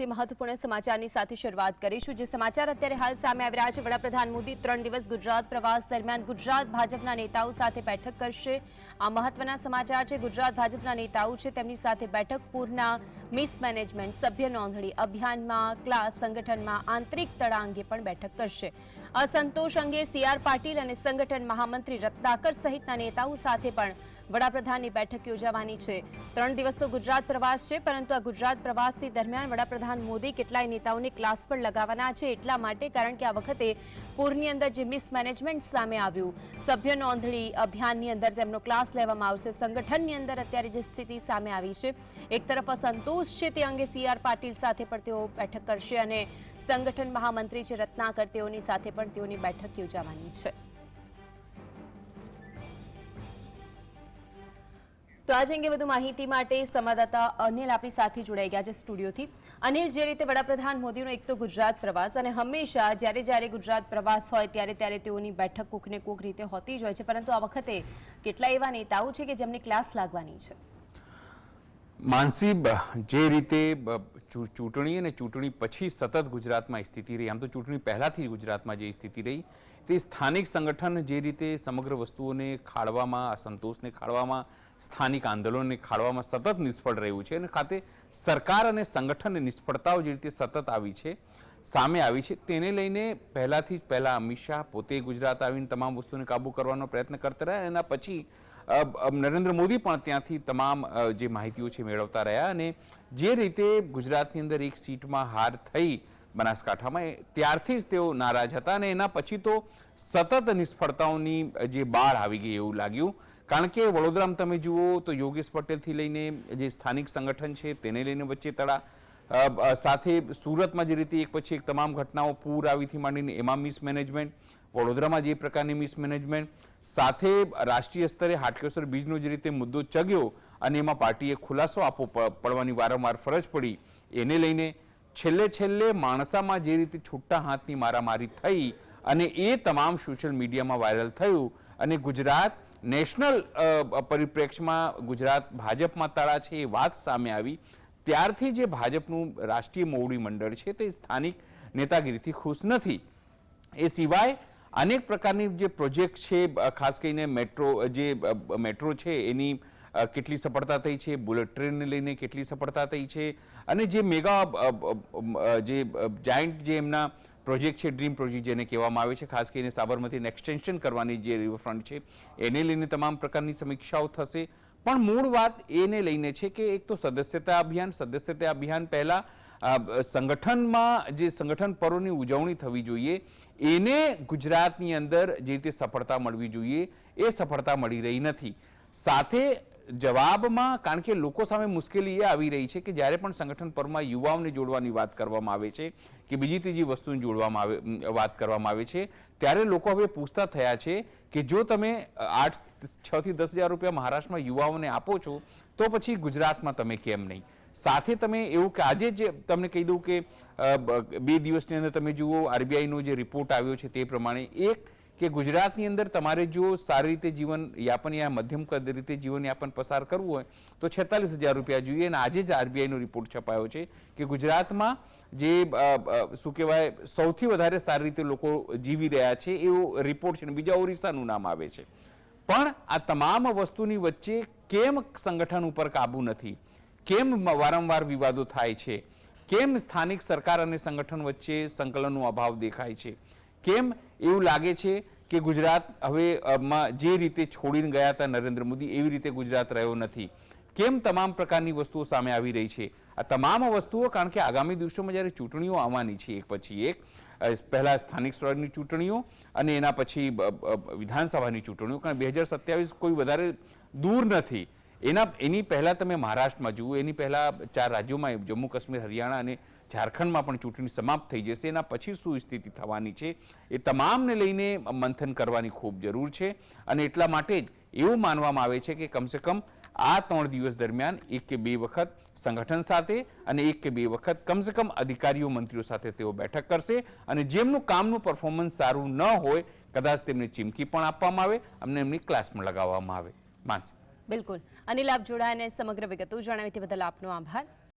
દિવસીય મહત્વપૂર્ણ સમાચારની સાથે શરૂઆત કરીશું. જે સમાચાર અત્યારે હાલ સામે આવી રહ્યા છે, વડાપ્રધાન મોદી ત્રણ દિવસ ગુજરાત પ્રવાસ દરમિયાન ગુજરાત ભાજપના નેતાઓ સાથે બેઠક કરશે. આ મહત્વના સમાચાર છે, ગુજરાત ભાજપના નેતાઓ છે, તેમની સાથે બેઠક પૂરના મિસમેનેજમેન્ટ સભ્ય નોંધણી અભિયાનમાં ક્લાસ સંગઠનમાં આંતરિક તળા અંગે પણ બેઠક કરશે. અસંતોષ અંગે સીઆર પાટીલ અને સંગઠન મહામંત્રી રત્નાકર સહિતના નેતાઓ સાથે પણ વડાપ્રધાનની બેઠક યોજાવાની છે. ત્રણ દિવસનો ગુજરાત પ્રવાસ છે, પરંતુ આ ગુજરાત પ્રવાસથી દરમિયાન વડાપ્રધાન મોદી કેટલાય નેતાઓને ક્લાસ પર લગાવવાના છે એટલા માટે કારણ કે આ વખતે પૂરની અંદર જે મિસમેનેજમેન્ટ સામે આવ્યું, સભ્ય નોંધણી અભિયાનની અંદર તેમનો ક્લાસ લેવામાં આવશે, સંગઠનની અંદર અત્યારે જે સ્થિતિ સામે આવી છે, એક તરફ અસંતોષ છે તે અંગે સીઆર પાટીલ સાથે પણ તેઓ બેઠક કરશે અને સંગઠન મહામંત્રી છે રત્નાકર તેઓની સાથે પણ તેઓની બેઠક યોજાવાની છે. તો આજે અંગે વધુ માહિતી માટે સંવાદદાતા અનિલ આપણી સાથે જોડાઈ ગયા છે સ્ટુડિયોથી. અનિલ, જે રીતે વડાપ્રધાન મોદીનો એક તો ગુજરાત પ્રવાસ અને હંમેશા જ્યારે જ્યારે ગુજરાત પ્રવાસ હોય ત્યારે ત્યારે તેઓની બેઠક કોક ને કોક રીતે હોતી જ હોય છે. પરંતુ આ વખતે કેટલા એવા નેતાઓ છે કે જેમને ક્લાસ લાગવાની છે? માનસી, જે રીતે ચૂંટણી અને ચૂંટણી પછી સતત ગુજરાતમાં સ્થિતિ રહી. આમ તો ચૂંટણી પહેલાંથી ગુજરાતમાં જે સ્થિતિ રહી, તે સ્થાનિક સંગઠન જે રીતે સમગ્ર વસ્તુઓને ખાળવામાં, અસંતોષને ખાળવામાં, સ્થાનિક આંદોલનને ખાળવામાં સતત નિષ્ફળ રહ્યું છે અને ખાતે સરકાર અને સંગઠનની નિષ્ફળતાઓ જે રીતે સતત આવી છે સામે આવી છે. તેને લઈને પહેલાંથી જ પહેલાં અમિત શાહ પોતે ગુજરાત આવીને તમામ વસ્તુને કાબૂ કરવાનો પ્રયત્ન કરતા રહ્યા એના પછી નરેન્દ્ર મોદી પણ ત્યાંથી તમામ જે માહિતીઓ છે મેળવતા રહ્યા અને જે રીતે ગુજરાતની અંદર એક સીટમાં હાર થઈ બનાસકાંઠામાં ત્યારથી જ તેઓ નારાજ હતા અને એના પછી તો સતત નિષ્ફળતાઓની જે બાળ આવી ગઈ એવું લાગ્યું. કારણ કે વડોદરામાં તમે જુઓ તો યોગેશ પટેલથી લઈને જે સ્થાનિક સંગઠન છે તેને લઈને વચ્ચે તળા સાથે સુરતમાં જે રીતે એક પછી એક તમામ ઘટનાઓ પૂર આવીથી માંડીને એમાં મિસમેનેજમેન્ટ વડોદરામાં જે પ્રકારની મિસમેનેજમેન્ટ સાથે રાષ્ટ્રીય સ્તરે હાટકેશ્વર બીજનો જે રીતે મુદ્દો ચગ્યો અને એમાં પાર્ટીએ ખુલાસો આપવો પડવાની વારંવાર ફરજ પડી, એને લઈને છેલ્લે છેલ્લે માણસામાં જે રીતે છૂટા હાથની મારામારી થઈ અને એ તમામ સોશિયલ મીડિયામાં વાયરલ થયું અને ગુજરાત નેશનલ પરિપ્રેક્ષ્યમાં ગુજરાત ભાજપમાં તાળા છે એ વાત સામે આવી ત્યારથી જે ભાજપનું રાષ્ટ્રીય મોવડી મંડળ છે તે સ્થાનિક નેતાગીરીથી ખુશ નથી. એ સિવાય અનેક પ્રકારની જે પ્રોજેક્ટ છે ખાસ કરીને મેટ્રો, જે મેટ્રો છે એની કેટલી સફળતા થઈ છે, બુલેટ ટ્રેનને લઈને કેટલી સફળતા થઈ છે અને જે મેગા જે જાયન્ટ જે એમના પ્રોજેક્ટ છે, ડ્રીમ પ્રોજેક્ટ જેને કહેવામાં આવે છે, ખાસ કરીને સાબરમતીને એક્સટેન્શન કરવાની જે રિવરફ્રન્ટ છે, એને લઈને તમામ પ્રકારની સમીક્ષાઓ થશે. પણ મૂળ વાત એને લઈને છે કે એક તો સદસ્યતા અભિયાન સદસ્યતા અભિયાન પહેલાં સંગઠનમાં જે સંગઠન પર્વની ઉજવણી થવી જોઈએ, એને ગુજરાતની અંદર જે રીતે સફળતા મળવી જોઈએ, એ સફળતા મળી રહી નથી. સાથે જવાબમાં, કારણ કે લોકો સામે મુશ્કેલી એ આવી રહી છે કે જ્યારે પણ સંગઠન પરમાં યુવાઓને જોડવાની વાત કરવામાં આવે છે કે બીજી ત્રીજી વસ્તુને જોડવામાં આવે વાત કરવામાં આવે છે, ત્યારે લોકો હવે પૂછતા થયા છે કે જો તમે આઠ છ થી દસ હજાર રૂપિયા મહારાષ્ટ્રમાં યુવાઓને આપો છો, તો પછી ગુજરાતમાં તમે કેમ નહીં? સાથે તમે એવું કે આજે જ તમને કહી દઉં કે બે દિવસની અંદર તમે જુઓ, આરબીઆઈનો જે રિપોર્ટ આવ્યો છે તે પ્રમાણે એક કે ગુજરાતની અંદર તમારે જો સારી રીતે જીવન યાપન યા મધ્યમ કદ રીતે જીવન યાપન પસાર કરવું હોય, તો છેતાલીસ હજાર રૂપિયા જોઈએ. અને આજે જ આરબીઆઈનો રિપોર્ટ છપાયો છે કે ગુજરાતમાં જે શું કહેવાય, સૌથી વધારે સારી રીતે લોકો જીવી રહ્યા છે એવો રિપોર્ટ છે બીજા ઓરિસ્સાનું નામ આવે છે. પણ આ તમામ વસ્તુની વચ્ચે કેમ સંગઠન ઉપર કાબુ નથી? કેમ વારંવાર વિવાદો થાય છે? કેમ સ્થાનિક સરકાર અને સંગઠન વચ્ચે સંકલનનો અભાવ દેખાય છે? કેમ એવું લાગે છે કે ગુજરાત હવે જે રીતે છોડીને ગયા હતા નરેન્દ્ર મોદી, એવી રીતે ગુજરાત રહ્યો નથી? કેમ તમામ પ્રકારની વસ્તુઓ સામે આવી રહી છે? આ તમામ વસ્તુઓ, કારણ કે આગામી દિવસોમાં જ્યારે ચૂંટણીઓ આવવાની છે, એક પછી એક પહેલાં સ્થાનિક સ્વરાજની ચૂંટણીઓ અને એના પછી વિધાનસભાની ચૂંટણીઓ, કારણ બે હજાર સત્યાવીસ કોઈ વધારે દૂર નથી. એના, એની પહેલાં તમે મહારાષ્ટ્રમાં જુઓ, એની પહેલાં ચાર રાજ્યોમાં જમ્મુ કાશ્મીર હરિયાણા અને ઝારખંડમાં પણ ચૂંટણી સમાપ્ત થઈ જશે. એના પછી શું સ્થિતિ થવાની છે એ તમામને લઈને મંથન કરવાની ખૂબ જરૂર છે. અને એટલા માટે જ એવું માનવામાં આવે છે કે કમસે કમ આ ત્રણ દિવસ દરમિયાન એક કે બે વખત સંગઠન સાથે અને એક કે બે વખત કમસે કમ અધિકારીઓ, મંત્રીઓ સાથે તેઓ બેઠક કરશે. અને જેમનું કામનું પરફોર્મન્સ સારું ન હોય, કદાચ તેમને ચીમકી પણ આપવામાં આવે અને એમની ક્લાસમાં લગાવવામાં આવે. માનસી. બિલકુલ. અનિલ, આપ જોડાયા અને સમગ્ર વિગતો જણાવી તે બદલ આપનો આભાર.